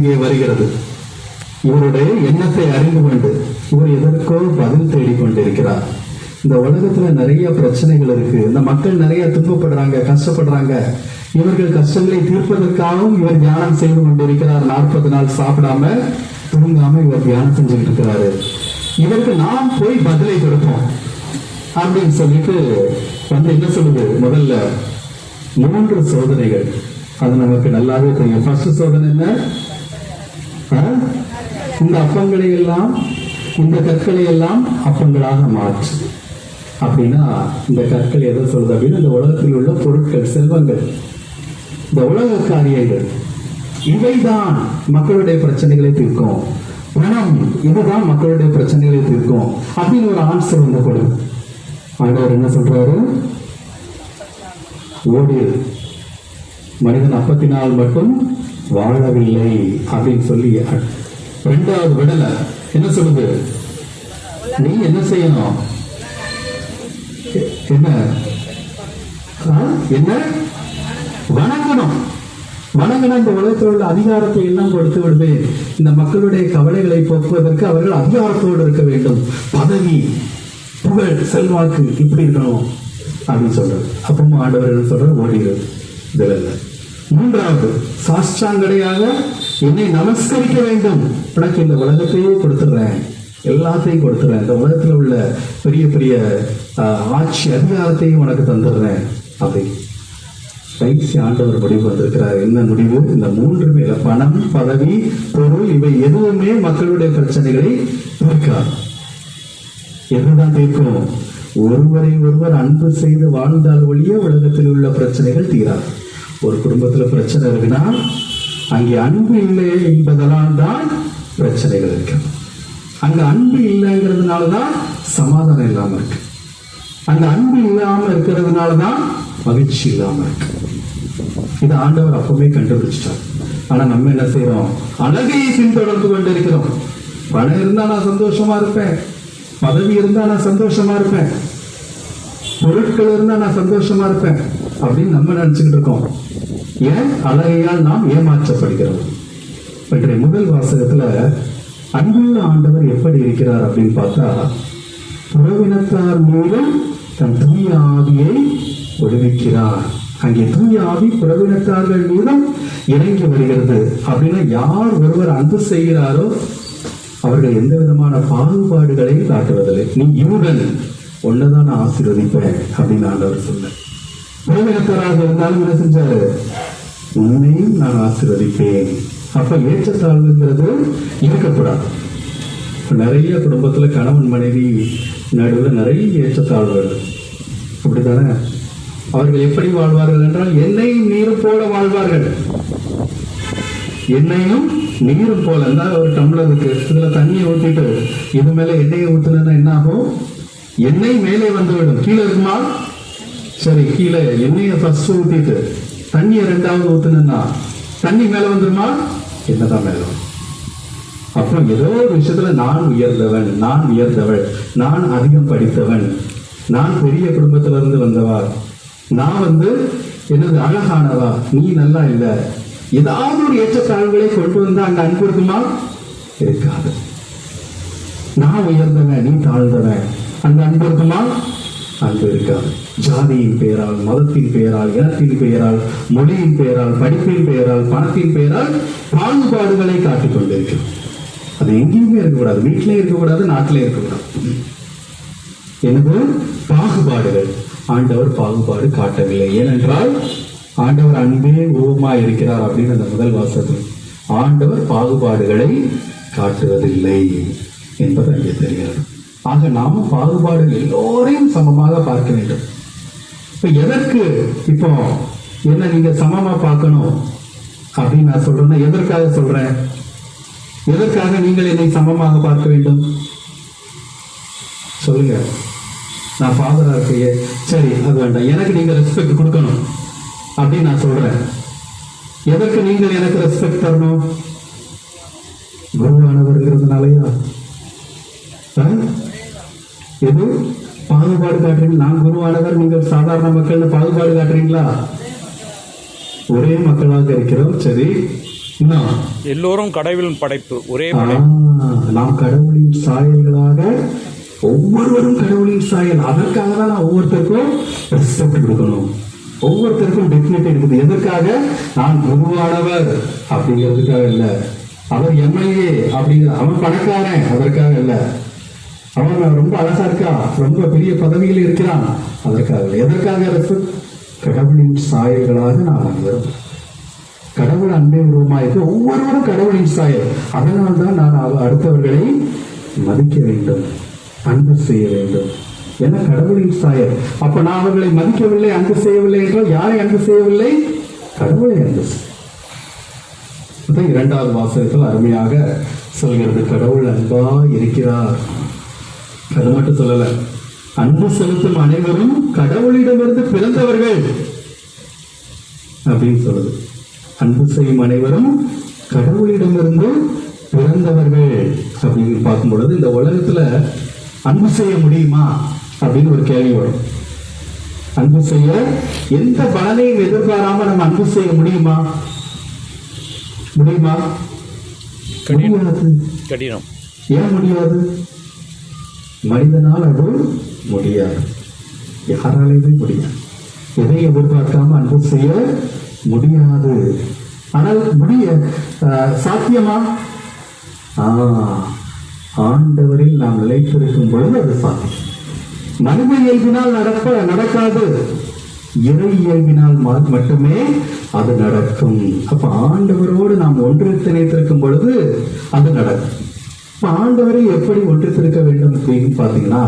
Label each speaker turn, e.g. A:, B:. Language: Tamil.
A: இங்கே வருகிறது. இவருடைய எண்ணத்தை அறிந்து கொண்டு இவர் எதற்கோ பதில் தேடிக் கொண்டிருக்கிறார். இந்த உலகத்துல நிறைய பிரச்சனைகள் இருக்கு. இந்த மக்கள் நிறைய துன்பப்படுறாங்க கஷ்டப்படுறாங்க. இவர்கள் கஷ்டங்களை தீர்ப்பதற்காகவும் இவர் தியானம் செய்து கொண்டிருக்கிறார். நாற்பது நாள் சாப்பிடாம தூங்காம இவர் தியானம் செஞ்சுட்டு இருக்கிறாரு. இவருக்கு நாம் போய் பதிலை கொடுப்போம். அப்படின்னு சொல்லிட்டு வந்து என்ன சொல்லுது? முதல்ல மூன்று சோதனைகள். அது நமக்கு நல்லாவே தெரியும். ஃபர்ஸ்ட் சோதனை என்ன? இந்த அப்பங்களை எல்லாம் இந்த கற்களை எல்லாம் அப்பங்களாக மாற்று. அப்படின்னா இந்த கற்கள் எதை சொல்றது அப்படின்னா இந்த உலகத்தில் உள்ள பொருட்கள் செல்வங்கள். இந்த உலக காரியங்கள். இவைதான் மக்களுடைய பிரச்சனைகளை தீர்க்கும். பணம் இதுதான் மக்களுடைய பிரச்சனைகளை தீர்க்கும். அப்படின்னு ஒரு ஆன்சர் வந்து கொடு. ஆண்டவர் என்ன சொல்றாரு? ஓடியது மனிதன் அப்பத்தினால் மட்டும் வாழவில்லை அப்படின்னு சொல்லி ரெண்டாவது விடல. என்ன சொல்லுது? நீ என்ன செய்யணும்? என்ன? ஆ? என்ன? வணங்கணும். வணங்கணும் இந்த உலகத்தில் உள்ள அதிகாரத்தை எல்லாம் கொடுத்து விடுவேன் இந்த மக்களுடைய கவலைகளை போக்குவதற்கு அவர்கள் அதிகாரத்தோடு இருக்க வேண்டும். பதவி புகழ் செல்வாக்கு இப்படி இருக்கணும் அப்படின்னு சொல்றாரு. அப்பவும் ஆண்டவர் என்ன சொல்றாரு? ஓடிடு இதுல மூன்றாவது சாஷ்டாங்கடையாக என்னை நமஸ்கரிக்க வேண்டும். உனக்கு இந்த உலகத்தையே கொடுத்துடுறேன். எல்லாத்தையும் கொடுத்துறேன் இந்த உலகத்தில் உள்ள பெரிய பெரிய ஆஹ், ஆட்சி அதிகாரத்தையும் உனக்கு தந்துடுறேன். அப்படி. கடைசி ஆண்டவர் முடிவு வந்திருக்கிறார். என்ன முடிவு? இந்த மூன்று மேல பணம் பதவி பொருள் இவை எதுவுமே மக்களுடைய பிரச்சனைகளை தீர்க்காது. எதுதான் தீர்க்கும்? ஒருவரை ஒருவர் அன்பு செய்து வாழ்ந்தால் ஒழிய உலகத்தில் உள்ள பிரச்சனைகள் தீராது. ஒரு குடும்பத்துல பிரச்சனை இருக்குன்னா அங்கே அன்பு இல்லை என்பதனால் தான் பிரச்சனைகள் இருக்கு. அங்க அன்பு இல்லைங்கிறதுனால தான் சமாதானம் இல்லாம இருக்கு. அந்த அன்பு இல்லாம இருக்கிறதுனால தான் மகிழ்ச்சி இல்லாம இருக்கு. இது ஆண்டவர் அப்பவுமே கண்டுபிடிச்சிட்டார். ஆனா நம்ம என்ன செய்யறோம் அழகையை பின்தொடர்ந்து கொண்டிருக்கிறோம். பணம் இருந்தா நான் சந்தோஷமா இருப்பேன். பதவி இருந்தா நான் சந்தோஷமா இருப்பேன். பொருட்கள் இருந்தா நான் சந்தோஷமா இருப்பேன். அப்படின்னு நம்ம நினைச்சுக்கிட்டு இருக்கோம். ஏன்? அழகையால் நாம் ஏமாற்றப்படுகிறோம். இன்றைய முதல் வாசகத்துல அன்புள்ள ஆண்டவர் எப்படி இருக்கிறார் அப்படின்னு பார்த்தா புறவினத்தார் மூலம் தன் தூய ஆவியை விடுவிக்கிறார் அங்கே தூய ஆவி புறவினத்தார்கள் மூலம் இறங்கி வருகிறது. அப்படின்னா யார் ஒருவர் அன்பு செய்கிறாரோ அவர்கள் எந்த விதமான பாகுபாடுகளையும் காட்டுவதில்லை. நீ யூதன் ஒன்னதான் நான் ஆசீர்வதிப்பேன் அப்படின்னு ஆண்டவர் சொன்னேன் புறவினத்தாராக இருந்தாலும் என்ன செஞ்சாரு? உன்னையும் நான் ஆசிர்வதிப்பேன். அப்ப ஏற்றத்தாழ்வுங்கிறது இருக்கக்கூடாது நிறைய குடும்பத்துல கணவன் மனைவி நடுவில் நிறைய ஏற்றத்தாழ்வுகள். அப்படித்தானே? அவர்கள் எப்படி வாழ்வார்கள் என்றால் என்னையும் நீரும் போல வாழ்வார்கள். எண்ணெயும் நீரும் போல. இருந்தால் ஒரு டம்ளர் இருக்கு. இதுல தண்ணியை ஊற்றிட்டு இது மேல எண்ணெயை ஊத்துனா என்ன ஆகும்? எண்ணெய் மேலே வந்துவிடும். கீழே இருக்குமா? சரி கீழே எண்ணெயை ஃபர்ஸ்ட் ஊத்திட்டு தண்ணியை ரெண்டாவது ஊத்துனா தண்ணி மேல வந்துருமா? என்னதான் மேல வரும். அப்புறம் ஏதோ ஒரு விஷயத்துல நான் உயர்ந்தவன் நான் உயர்ந்தவள் நான் அதிகம் படித்தவன் நான் பெரிய குடும்பத்துல இருந்து வந்தவா நான் வந்து என்னது அழகானவா நீ நல்லா இல்ல ஏதாவது ஒரு ஏற்றத்தாழ்வுகளை கொண்டு வந்து அங்க அன்பு இருக்குமா? இருக்காது. நான் உயர்ந்தவன் நீ தாழ்ந்தவன் அந்த அன்பு இருக்குமா? அன்பு இருக்காது ஜாதியின் பெயரால் மதத்தின் பெயரால் இனத்தின் பெயரால் மொழியின் பெயரால் படிப்பின் பெயரால் பணத்தின் பெயரால் பாகுபாடுகளை காட்டிக் கொண்டிருக்கிறோம் அது எங்கேயுமே இருக்கக்கூடாது. வீட்டிலே இருக்கக்கூடாது நாட்டிலே இருக்கக்கூடாது. எனது பாகுபாடுகள். ஆண்டவர் பாகுபாடு காட்டவில்லை. ஏனென்றால் ஆண்டவர் அன்பே உருவமா இருக்கிறார் அப்படின்னு அந்த முதல் வாசத்தில் ஆண்டவர் பாகுபாடுகளை காட்டுவதில்லை என்பது அங்கே தெரிகிறது. ஆக நாம பாகுபாடுகள் எல்லோரையும் சமமாக பார்க்க வேண்டும். இப்போ எதற்கு இப்போ என்ன நீங்க சமமா பார்க்கணும்? அப்படின்னு நான் சொல்றேன்னா எதற்காக சொல்றேன்? எதற்காக நீங்கள் என்னை சமமாக பார்க்க வேண்டும்? சொல்லுங்க. நான் ஃபாதரா இருக்கையே. சரி அது வேண்டாம். எனக்கு நீங்க ரெஸ்பெக்ட் கொடுக்கணும். அப்படின்னு நான் சொல்றேன். எதற்கு நீங்கள் எனக்கு ரெஸ்பெக்ட் தரணும்? குருவானவர்ங்கிறதுனாலயா ஆ? எது? பாகுபாடு காட்டுறீங்க. நான் குருவானவர் நீங்கள் சாதாரண மக்கள் பாகுபாடு காட்டுறீங்களா? ஒரே மக்களாக இருக்கிறோம். சரி.
B: எல்லோரும் கடவுளின் படைப்பு. ஒரே
A: நாம் கடவுளின் சாயல்களாக ஒவ்வொருவரும் கடவுளின் சாயல். அதற்காக தான் நான் ஒவ்வொருத்தருக்கும் ரெஸ்பெக்ட் கொடுக்கணும். ஒவ்வொருத்தருக்கும் டிக்னிட்டி இருக்குது. எதற்காக? நான் குருவானவர் அப்படிங்கிறதுக்காக இல்ல. அவர் எம்எல்ஏ அப்படிங்கிற அவன் பணக்காரன். அதற்காக இல்ல. அவன் ரொம்ப அழகா இருக்கா ரொம்ப பெரிய பதவியில் இருக்கிறான். அதற்காக எதற்காக அரசு? கடவுளின் சாயல்களாக நாம் அனைவரும். கடவுள் அன்பை உருவமாயிருக்கு ஒவ்வொருவரும் கடவுளின் சாயல். அதனால் தான் நான் அவ- அடுத்தவர்களை மதிக்க வேண்டும். அன்பு செய்ய வேண்டும். என கடவுளின் சாயல். அப்ப நான் அவர்களை மதிக்கவில்லை அன்பு செய்யவில்லை என்றால் யாரை அன்பு செய்யவில்லை? கடவுளை அன்பு இரண்டாவது வாசகத்தில் அருமையாக சொல்கிறது. கடவுள் அன்பா இருக்கிறார். அது மட்டும் சொல்லல. அன்பு செலுத்தும் அனைவரும் கடவுளிடமிருந்து பிறந்தவர்கள் அப்படின்னு சொல்லுது. அன்பு செய்யும் அனைவரும் கடவுளிடமிருந்து பிறந்தவர்கள் அப்படின்னு பார்க்கும் பொழுது இந்த உலகத்துல அன்பு செய்ய முடியுமா அப்படின்னு ஒரு கேள்வி வரும். அன்பு செய்ய எந்த பலனையும் எதிர்பாராம நம்ம அன்பு செய்ய முடியுமா? முடியுமா?
B: கடினம்.
A: முடியாது. ஏன் முடியாது? மனிதனால் அது முடியாது. யாராலையுமே முடியாது? எதை எதிர்பார்க்காம அன்பு செய்ய முடியாது. ஆனால் முடிய சாத்தியமா? ஆ, ஆண்டவரில் நாம் நிலைத்திருக்கும் பொழுது அது சாத்தியம். மனித இயல்பினால் நடப்ப நடக்காது. இறை இயல்பினால் மட்டுமே அது நடக்கும். அப்ப ஆண்டவரோடு நாம் ஒன்று திணைத்திருக்கும் பொழுது அது நடக்கும். ஆண்டவரை எப்படி ஒன்றித்திருக்க வேண்டும் அப்படின்னு பாத்தீங்கன்னா